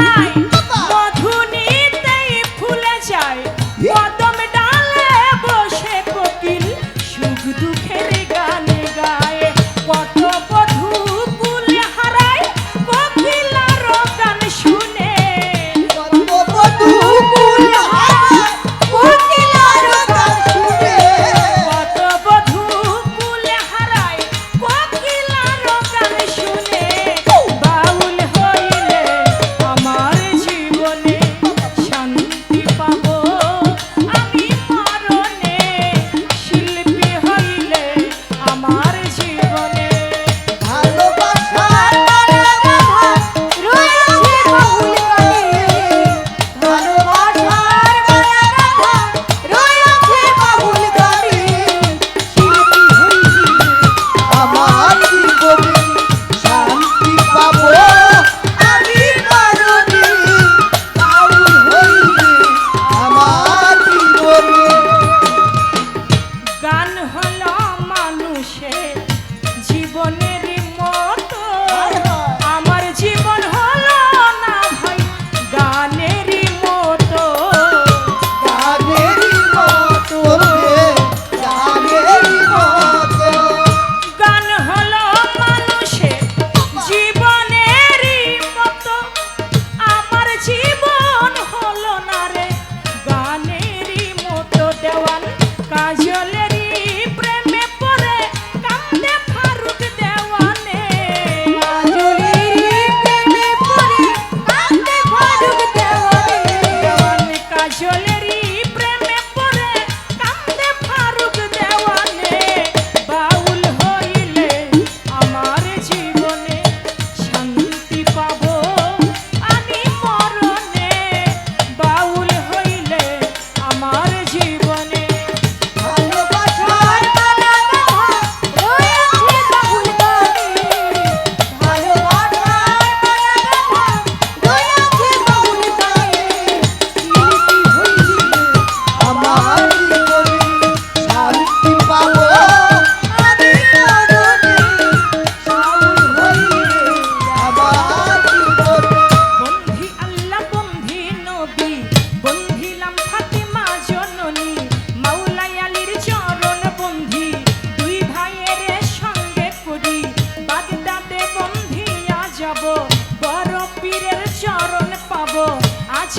line.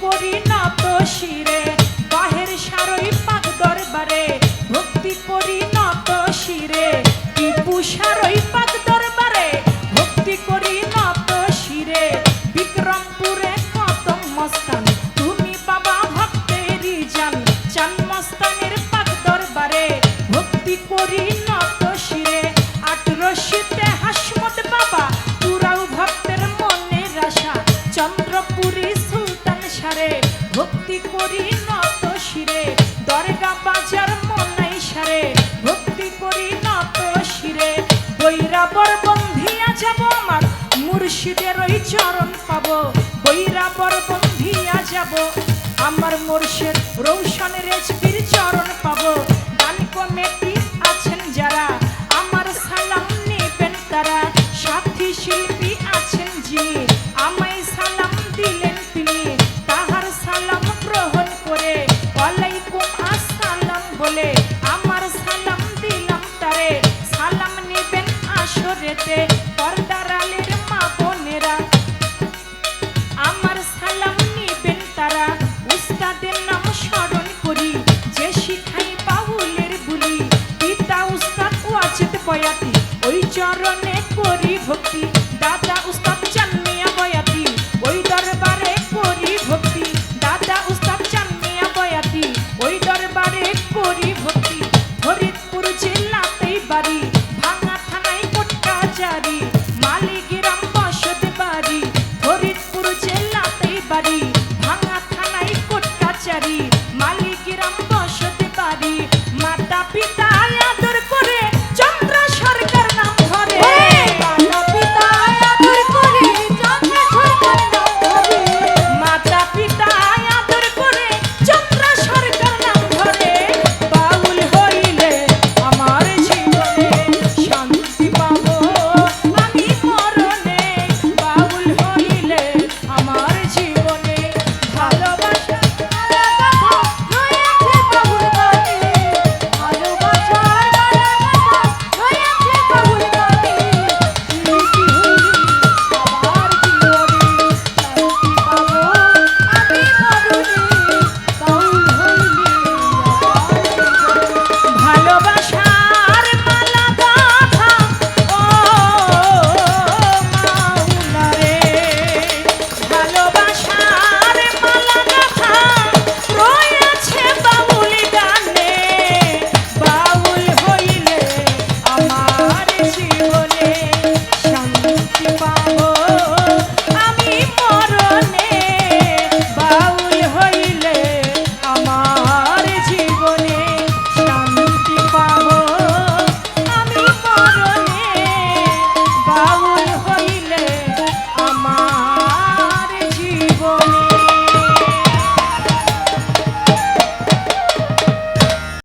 করি না তো শিরে। পাবো। আমার মোর্শেদ রৌশন রেজবির চরণ পাবো। গান কমেটি আছেন যারা? আমার সালাম নেবেন তারা। সাথী শিল্পী hooky